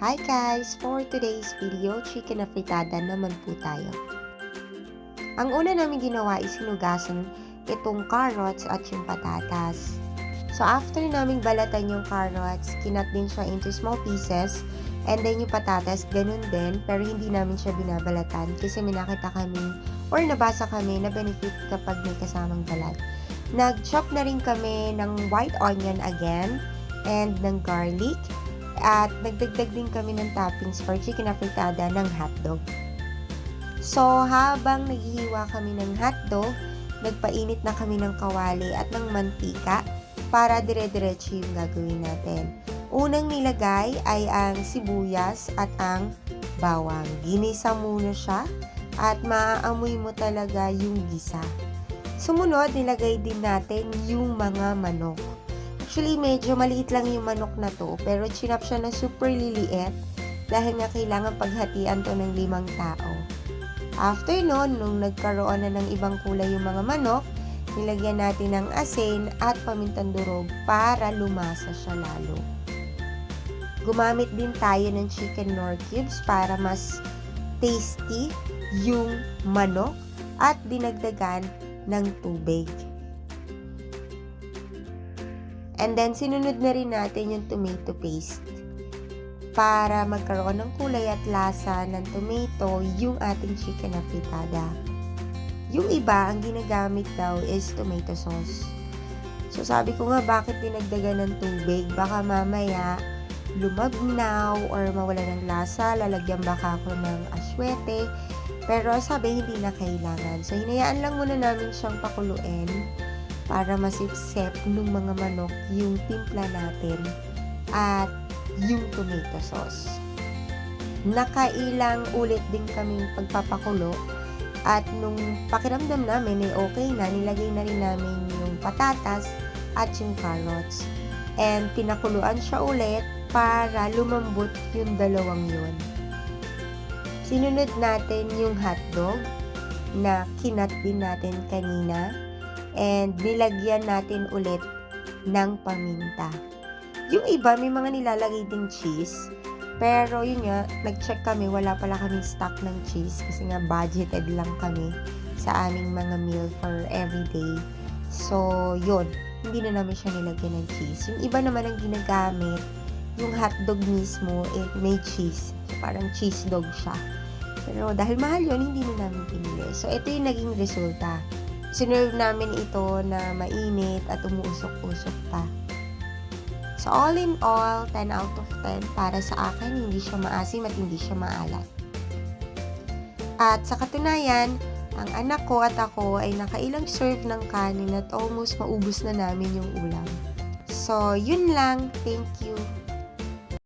Hi guys! For today's video, chicken na naman po tayo. Ang una namin ginawa is sinugasan itong carrots at yung patatas. So after naming balatan yung carrots, kinat din siya into small pieces. And then yung patatas, ganun din, pero hindi namin siya binabalatan kasi may nakita kami or nabasa kami na benefit kapag may kasamang balat. Nag-chop na rin kami ng white onion again and ng garlic at nagdagdag din kami ng toppings for chicken afritada ng hotdog. So, habang naghihiwa kami ng hotdog, nagpainit na kami ng kawali at ng mantika para dire-diretso yung gagawin natin. Unang nilagay ay ang sibuyas at ang bawang. Ginisa muna siya at maaamoy mo talaga yung gisa. Sumunod, nilagay din natin yung mga manok. Actually, medyo maliit lang yung manok na to, pero chinap siya na super liliit dahil nga kailangan paghatian to ng limang tao. After nun, nung nagkaroon na ng ibang kulay yung mga manok, nilagyan natin ng asin at pamintang durog para lumasa siya lalo. Gumamit din tayo ng chicken nor cubes para mas tasty yung manok at dinagdagan ng tubig. And then, sinunod na rin natin yung tomato paste para magkaroon ng kulay at lasa ng tomato yung ating chicken na fritada. Yung iba, ang ginagamit daw is tomato sauce. So, sabi ko nga, bakit dinagdagan ng tubig? Baka mamaya, lumabnaw or mawala ng lasa, lalagyan baka ako ng aswete. Pero sabi, hindi na kailangan. So, hinayaan lang muna namin siyang pakuluin para masipsep ng mga manok yung timpla natin at yung tomato sauce. Nakailang ulit din kaming pagpapakulo at nung pakiramdam namin ay okay na, nilagay na rin namin yung patatas at yung carrots. And pinakuluan siya ulit para lumambot yung dalawang yun. Sinunod natin yung hotdog na kinat din natin kanina and nilagyan natin ulit ng paminta. Yung iba, may mga nilalagay ding cheese. Pero yun nga, nag-check kami, wala pala kami stock ng cheese kasi nga budgeted lang kami sa aming mga meal for everyday. So, yun, hindi na namin siya nilagyan ng cheese. Yung iba naman ang ginagamit, yung hotdog mismo, eh, may cheese. So, parang cheese dog siya. Pero dahil mahal yun, hindi na namin pinili. So, ito yung naging resulta. Sinerve namin ito na mainit at umuusok-usok pa. So, all in all, 10 out of 10 para sa akin, hindi siya maasim at hindi siya maalat. At sa katunayan, ang anak ko at ako ay nakailang serve ng kanin at almost maubos na namin yung ulam. So, yun lang. Thank you.